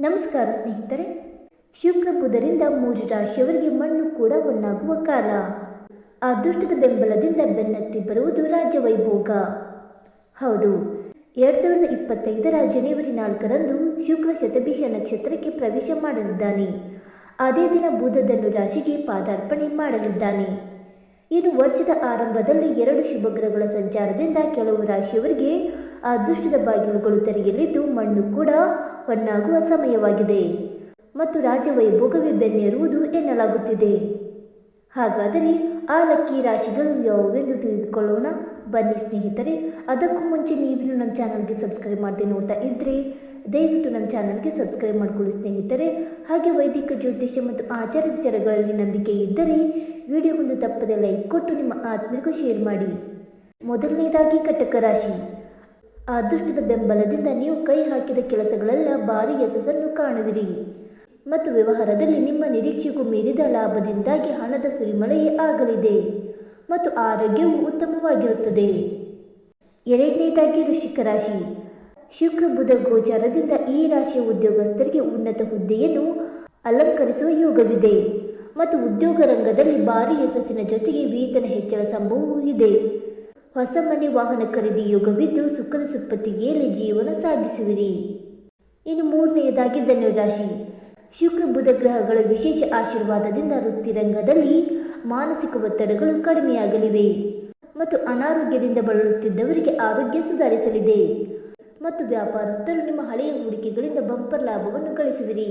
ನಮಸ್ಕಾರ ಸ್ನೇಹಿತರೆ. ಶುಕ್ರ ಬುಧರಿಂದ ಮೂರು ರಾಶಿಯವರಿಗೆ ಮಣ್ಣು ಕೂಡ ಒಣ್ಣಾಗುವ ಕಾಲ. ಅದೃಷ್ಟದ ಬೆಂಬಲದಿಂದ ಬೆನ್ನತ್ತಿ ಬರುವುದು ರಾಜ್ಯ ವೈಭೋಗ ಹೌದು, ಎರಡ್ ಸಾವಿರದ ಇಪ್ಪತ್ತೈದರ ಜನವರಿ ನಾಲ್ಕರಂದು ಶುಕ್ರ ಶತಭೀಷ ನಕ್ಷತ್ರಕ್ಕೆ ಪ್ರವೇಶ ಮಾಡಲಿದ್ದಾನೆ. ಅದೇ ದಿನ ಬುಧದನ್ನು ರಾಶಿಗೆ ಪಾದಾರ್ಪಣೆ ಮಾಡಲಿದ್ದಾನೆ. ಇನ್ನು ವರ್ಷದ ಆರಂಭದಲ್ಲಿ ಎರಡು ಶುಭಗ್ರಹಗಳ ಸಂಚಾರದಿಂದ ಕೆಲವು ರಾಶಿಯವರಿಗೆ ಅದೃಷ್ಟದ ಬಾಗಿಲುಗಳು ತೆರೆಯಲಿದ್ದು ಮಣ್ಣು ಕೂಡ ಹೊನ್ನಾಗುವ ಸಮಯವಾಗಿದೆ. ಮತ್ತು ರಾಜವೈಭೋಗವೇ ಬೆನ್ನೇರುವುದು ಎನ್ನಲಾಗುತ್ತಿದೆ. ಹಾಗಾದರೆ ಆ ಲಕ್ಕಿ ರಾಶಿಗಳು ಯಾವುವೆಂದು ತಿಳಿದುಕೊಳ್ಳೋಣ? ಬನ್ನಿ ಸ್ನೇಹಿತರೆ, ಅದಕ್ಕೂ ಮುಂಚೆ ನೀವು ನಮ್ಮ ಚಾನಲ್ಗೆ ಸಬ್ಸ್ಕ್ರೈಬ್ ಮಾಡದೆ ನೋಡ್ತಾ ಇದ್ದರೆ ದಯವಿಟ್ಟು ನಮ್ಮ ಚಾನಲ್ಗೆ ಸಬ್ಸ್ಕ್ರೈಬ್ ಮಾಡಿಕೊಳ್ಳಿ ಸ್ನೇಹಿತರೆ. ಹಾಗೆ ವೈದಿಕ ಜ್ಯೋತಿಷ್ಯ ಮತ್ತು ಆಚಾರ ವಿಚಾರಗಳಲ್ಲಿ ನಂಬಿಕೆ ಇದ್ದರೆ, ವಿಡಿಯೋ ಒಂದು ತಪ್ಪದೆ ಲೈಕ್ ಕೊಟ್ಟು ನಿಮ್ಮ ಆತ್ಮೀಯರಿಗೂ ಶೇರ್ ಮಾಡಿ. ಮೊದಲನೇದಾಗಿ ಕಟಕ ರಾಶಿ. ಅದೃಷ್ಟದ ಬೆಂಬಲದಿಂದ ನೀವು ಕೈ ಹಾಕಿದ ಕೆಲಸಗಳೆಲ್ಲ ಭಾರಿ ಯಶಸ್ಸನ್ನು ಕಾಣುವಿರಿ. ಮತ್ತು ವ್ಯವಹಾರದಲ್ಲಿ ನಿಮ್ಮ ನಿರೀಕ್ಷೆಗೂ ಮೀರಿದ ಲಾಭದಿಂದಾಗಿ ಹಣದ ಸುರಿಮಳೆಯೇ ಆಗಲಿದೆ. ಮತ್ತು ಆರೋಗ್ಯವು ಉತ್ತಮವಾಗಿರುತ್ತದೆ. ಎರಡನೇದಾಗಿ ವೃಶ್ಚಿಕ ರಾಶಿ. ಶುಕ್ರ ಬುಧ ಗೋಚಾರದಿಂದ ಈ ರಾಶಿಯ ಉದ್ಯೋಗಸ್ಥರಿಗೆ ಉನ್ನತ ಹುದ್ದೆಯನ್ನು ಅಲಂಕರಿಸುವ ಯೋಗವಿದೆ. ಮತ್ತು ಉದ್ಯೋಗ ರಂಗದಲ್ಲಿ ಭಾರಿ ಯಶಸ್ಸಿನ ಜೊತೆಗೆ ವೇತನ ಹೆಚ್ಚಳ ಸಂಭವವೂ ಇದೆ. ಹೊಸ ಮನೆ ವಾಹನ ಖರೀದಿ ಯೋಗವಿದ್ದು ಸುಖದ ಸುಪ್ಪತ್ತಿಗೆಯಲ್ಲಿ ಜೀವನ ಸಾಗಿಸುವಿರಿ. ಇನ್ನು ಮೂರನೆಯದಾಗಿ ಧನುರಾಶಿ. ಶುಕ್ರ ಬುಧ ಗ್ರಹಗಳ ವಿಶೇಷ ಆಶೀರ್ವಾದದಿಂದ ವೃತ್ತಿರಂಗದಲ್ಲಿ ಮಾನಸಿಕ ಒತ್ತಡಗಳು ಕಡಿಮೆಯಾಗಲಿವೆ. ಮತ್ತು ಅನಾರೋಗ್ಯದಿಂದ ಬಳಲುತ್ತಿದ್ದವರಿಗೆ ಆರೋಗ್ಯ ಸುಧಾರಿಸಲಿದೆ. ಮತ್ತು ವ್ಯಾಪಾರಸ್ಥರು ನಿಮ್ಮ ಹಳೆಯ ಹೂಡಿಕೆಗಳಿಂದ ಬಂಪರ್ ಲಾಭವನ್ನು ಗಳಿಸುವಿರಿ.